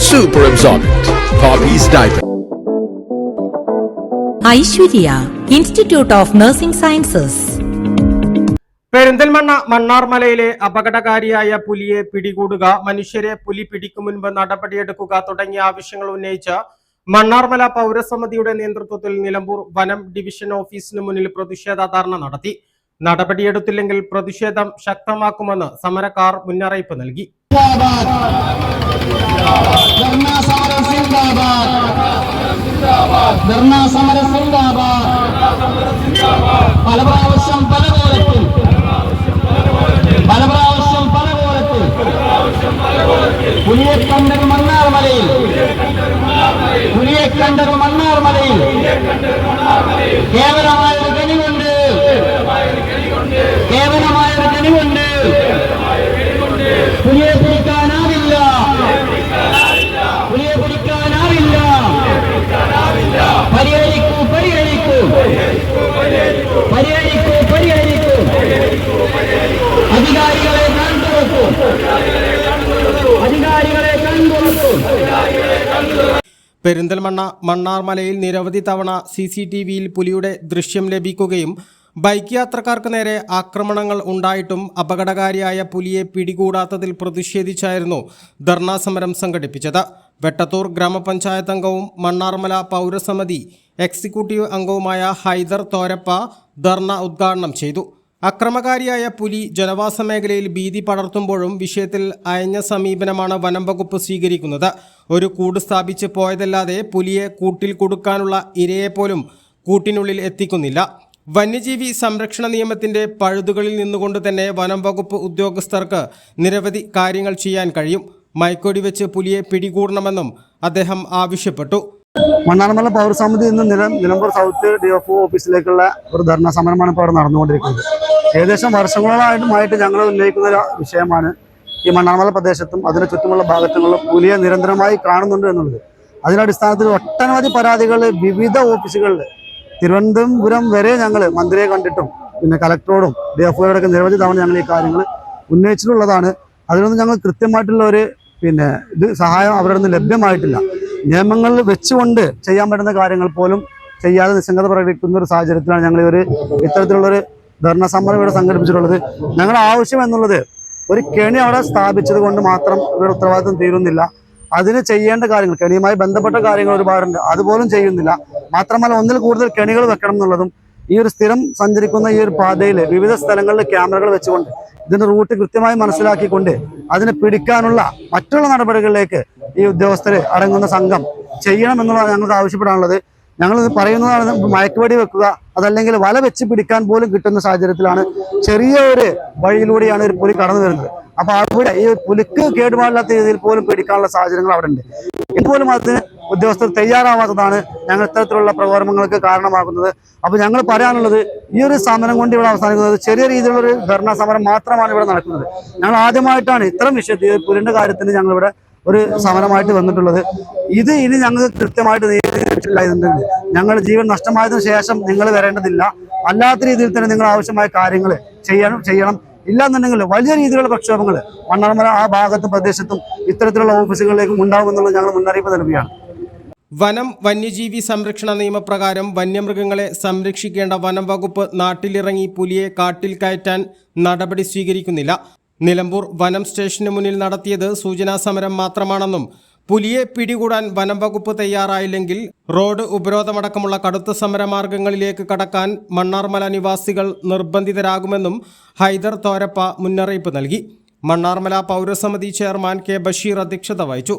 Super absorbent. Hobbies diaper. Aishwarya institute of nursing sciences Perinthalmanna മണ്ണാർമലയിലെ അപകടകാരിയായ പുലിയെ പിടികൂടുക മനുഷ്യരെ പുലി പിടിക്കും മുൻപ് നടപടിയെടുക്കുക തുടങ്ങിയ ആവശ്യങ്ങൾ ഉന്നയിച്ച മണ്ണാർമല പൗരസമിതിയുടെ നേതൃത്വത്തിൽ നിലമ്പൂർ വനം ഡിവിഷൻ ഓഫീസിന് മുന്നിൽ പ്രതിഷേധ ധർണ നടത്തി നടപടിയെടുത്തില്ലെങ്കിൽ പ്രതിഷേധം ശക്തമാക്കുമെന്ന് സമരക്കാർ മുന്നറിയിപ്പ് നൽകി ധർണാ സമരം സിന്ദാബാദ്. ധർണാ സമരം സിന്ദാബാദ്. പല പ്രാവശ്യം പല കോലത്തിൽ. പല പ്രാവശ്യം പല കോലത്തിൽ. പുലിയെ കണ്ടൊരു മണ്ണാർമലയിൽ. പുലിയെ കണ്ടൊരു മണ്ണാർമലയിൽ. കേവലമായൊരു കനിവുണ്ട് കേവലമായൊരു പെരിന്തൽമണ്ണ മണ്ണാർമലയിൽ നിരവധി തവണ സി സി ടി വിയിൽ പുലിയുടെ ദൃശ്യം ലഭിക്കുകയും ബൈക്ക് യാത്രക്കാർക്ക് നേരെ ആക്രമണങ്ങൾ ഉണ്ടായിട്ടും അപകടകാരിയായ പുലിയെ പിടികൂടാത്തതിൽ പ്രതിഷേധിച്ചായിരുന്നു ധർണാ സമരം സംഘടിപ്പിച്ചത്. വെട്ടത്തൂർ ഗ്രാമപഞ്ചായത്ത് അംഗവും മണ്ണാർമല പൗരസമിതി എക്സിക്യൂട്ടീവ് അംഗവുമായ ഹൈദർ തോരപ്പ ധർണ ഉദ്ഘാടനം ചെയ്തു. അക്രമകാരിയായ പുലി ജനവാസ മേഖലയിൽ ഭീതി പടർത്തുമ്പോഴും വിഷയത്തിൽ അയഞ്ഞ സമീപനമാണ് വനം വകുപ്പ് സ്വീകരിക്കുന്നത്. ഒരു കൂട് സ്ഥാപിച്ച് പോയതല്ലാതെ പുലിയെ കൂട്ടിൽ കൊടുക്കാനുള്ള ഇരയെപ്പോലും കൂട്ടിനുള്ളിൽ എത്തിക്കുന്നില്ല. വന്യജീവി സംരക്ഷണ നിയമത്തിന്റെ പഴുതുകളിൽ നിന്നുകൊണ്ട് തന്നെ വനം വകുപ്പ് ഉദ്യോഗസ്ഥർക്ക് നിരവധി കാര്യങ്ങൾ ചെയ്യാൻ കഴിയും. മൈക്കോടി വെച്ച് പുലിയെ പിടികൂടണമെന്നും അദ്ദേഹം ആവശ്യപ്പെട്ടു. മണ്ണാർമല പൗരസമിതി ഇന്ന് നില Nilambur south D F O ഓഫീസിലേക്കുള്ള ഒരു ധർണ സമരമാണ് ഇപ്പോൾ അവിടെ നടന്നുകൊണ്ടിരിക്കുന്നത്. ഏകദേശം വർഷങ്ങളായിട്ടുമായിട്ട് ഞങ്ങൾ ഉന്നയിക്കുന്ന ഒരു വിഷയമാണ് ഈ മണ്ണാർമല പ്രദേശത്തും അതിന് ചുറ്റുമുള്ള ഭാഗത്തുകളിലും പുലിയെ നിരന്തരമായി കാണുന്നുണ്ട് എന്നുള്ളത്. അതിന്റെ അടിസ്ഥാനത്തിൽ ഒട്ടനവധി പരാതികൾ വിവിധ ഓഫീസുകളിൽ. തിരുവനന്തപുരം വരെ ഞങ്ങൾ മന്ത്രിയെ കണ്ടിട്ടും പിന്നെ കലക്ടറോടും ഡി എഫ് നിരവധി തവണ ഞങ്ങൾ ഈ കാര്യങ്ങൾ ഉന്നയിച്ചിട്ടുള്ളതാണ്. അതിനൊന്നും ഞങ്ങൾ കൃത്യമായിട്ടുള്ള ഒരു പിന്നെ ഇത് സഹായം അവരുടെ നിന്ന് ലഭ്യമായിട്ടില്ല. നിയമങ്ങളിൽ വെച്ചുകൊണ്ട് ചെയ്യാൻ പറ്റുന്ന കാര്യങ്ങൾ പോലും ചെയ്യാതെ നിസ്സംഗത പ്രകടിപ്പിക്കുന്ന ഒരു സാഹചര്യത്തിലാണ് ഞങ്ങൾ ഒരു ഇത്തരത്തിലുള്ളൊരു ധർണ സമരം ഇവിടെ സംഘടിപ്പിച്ചിട്ടുള്ളത്. ഞങ്ങളുടെ ആവശ്യം എന്നുള്ളത് ഒരു കെണി അവിടെ സ്ഥാപിച്ചത് കൊണ്ട് മാത്രം ഇവരുടെ ഉത്തരവാദിത്വം തീരുന്നില്ല. അതിന് ചെയ്യേണ്ട കാര്യങ്ങൾ കെണിയുമായി ബന്ധപ്പെട്ട കാര്യങ്ങൾ ഒരുപാടുണ്ട്. അതുപോലും ചെയ്യുന്നില്ല. മാത്രമല്ല ഒന്നിൽ കൂടുതൽ കെണികൾ വെക്കണം എന്നുള്ളതും ഈ ഒരു സ്ഥിരം സഞ്ചരിക്കുന്ന ഈ ഒരു പാതയിൽ വിവിധ സ്ഥലങ്ങളിൽ ക്യാമറകൾ വെച്ചുകൊണ്ട് ഇതിന്റെ റൂട്ട് കൃത്യമായി മനസ്സിലാക്കിക്കൊണ്ട് അതിനെ പിടിക്കാനുള്ള മറ്റുള്ള നടപടികളിലേക്ക് ഈ ഉദ്യോഗസ്ഥരെ അടങ്ങുന്ന സംഘം ചെയ്യണം എന്നുള്ളതാണ് ഞങ്ങൾക്ക് ആവശ്യപ്പെടാനുള്ളത്. ഞങ്ങൾ പറയുന്നതാണ് മയക്കുവടി വെക്കുക അതല്ലെങ്കിൽ വല വെച്ച് പിടിക്കാൻ പോലും കിട്ടുന്ന സാഹചര്യത്തിലാണ് ചെറിയ ഒരു വഴിയിലൂടെയാണ് ഒരു പുലി കടന്നു വരുന്നത്. അപ്പൊ അവിടെ ഈ പുലിക്ക് കേടുപാടില്ലാത്ത രീതിയിൽ പോലും പിടിക്കാനുള്ള സാഹചര്യങ്ങൾ അവിടെ ഉണ്ട്. ഇപ്പോഴും അതിന് ഉദ്യോഗസ്ഥർ തയ്യാറാവാത്തതാണ് ഞങ്ങൾ ഇത്തരത്തിലുള്ള പ്രകോപനങ്ങൾക്ക് കാരണമാകുന്നത്. അപ്പൊ ഞങ്ങൾ പറയാനുള്ളത് ഈ ഒരു സമരം കൊണ്ട് ഇവിടെ അവസാനിക്കുന്നത് ചെറിയ രീതിയിലുള്ള ഒരു ധർണാ സമരം മാത്രമാണ് ഇവിടെ നടക്കുന്നത്. ഞങ്ങൾ ആദ്യമായിട്ടാണ് ഇത്തരം വിഷയത്തിൽ പുലിന്റെ കാര്യത്തിന് ഞങ്ങൾ ഇവിടെ ഒരു സമരമായിട്ട് വന്നിട്ടുള്ളത്. ഇത് ഇനി ഞങ്ങൾക്ക് കൃത്യമായിട്ട് നേരിട്ടില്ലായിരുന്നുണ്ടെങ്കിൽ ഞങ്ങളുടെ ജീവൻ നഷ്ടമായതിനു ശേഷം നിങ്ങൾ വരേണ്ടതില്ല. അല്ലാത്ത രീതിയിൽ തന്നെ നിങ്ങൾ ആവശ്യമായ കാര്യങ്ങൾ ചെയ്യണം ചെയ്യണം. ഇല്ലാന്നുണ്ടെങ്കിൽ വലിയ രീതിയിലുള്ള പ്രക്ഷോഭങ്ങൾ മണ്ണാർമല ആ ഭാഗത്തും പ്രദേശത്തും ഇത്തരത്തിലുള്ള ഓഫീസുകളിലേക്കും ഉണ്ടാകുമെന്നുള്ളത് ഞങ്ങൾ മുന്നറിയിപ്പ് നൽകുകയാണ്. വനം വന്യജീവി സംരക്ഷണ നിയമപ്രകാരം വന്യമൃഗങ്ങളെ സംരക്ഷിക്കേണ്ട വനം വകുപ്പ് നാട്ടിലിറങ്ങി പുലിയെ കാട്ടിൽ കയറ്റാൻ നടപടി സ്വീകരിക്കുന്നില്ല. നിലമ്പൂർ വനം സ്റ്റേഷന് മുന്നിൽ നടത്തിയത് സൂചനാ സമരം മാത്രമാണെന്നും പുലിയെ പിടികൂടാൻ വനം വകുപ്പ് തയ്യാറായില്ലെങ്കിൽ റോഡ് ഉപരോധമടക്കമുള്ള കടുത്ത സമരമാർഗങ്ങളിലേക്ക് കടക്കാൻ മണ്ണാർമല നിവാസികൾ നിർബന്ധിതരാകുമെന്നും ഹൈദർ തോരപ്പ മുന്നറിയിപ്പ് നൽകി. മണ്ണാർമല പൗരസമിതി ചെയർമാൻ കെ ബഷീർ അധ്യക്ഷത വഹിച്ചു.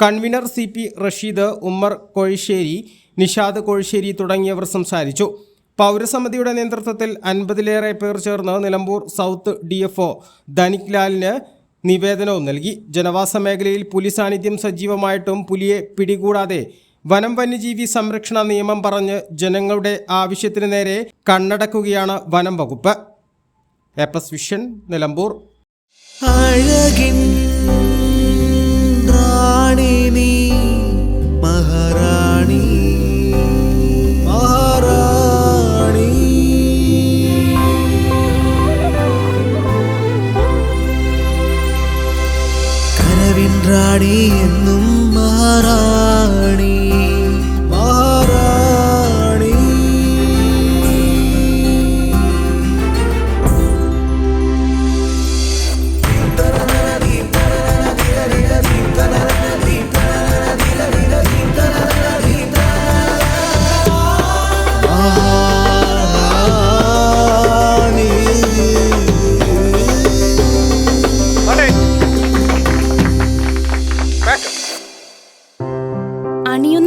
Convener C P Rasheed Ummer Kozhisseri Nishad Kozhisseri തുടങ്ങിയവർ സംസാരിച്ചു. പൗരസമിതിയുടെ നേതൃത്വത്തിൽ അൻപതിലേറെ പേർ ചേർന്ന് Nilambur south D F O Dhanik ലാലിന് നിവേദനവും നൽകി. ജനവാസ മേഖലയിൽ പുലി സാന്നിധ്യം സജീവമായിട്ടും പുലിയെ പിടികൂടാതെ വനം വന്യജീവി സംരക്ഷണ നിയമം പറഞ്ഞ് ജനങ്ങളുടെ ആവശ്യത്തിന് നേരെ കണ്ണടക്കുകയാണ് വനം വകുപ്പ്. A plus vision Nilambur. അഴകിൻ നീ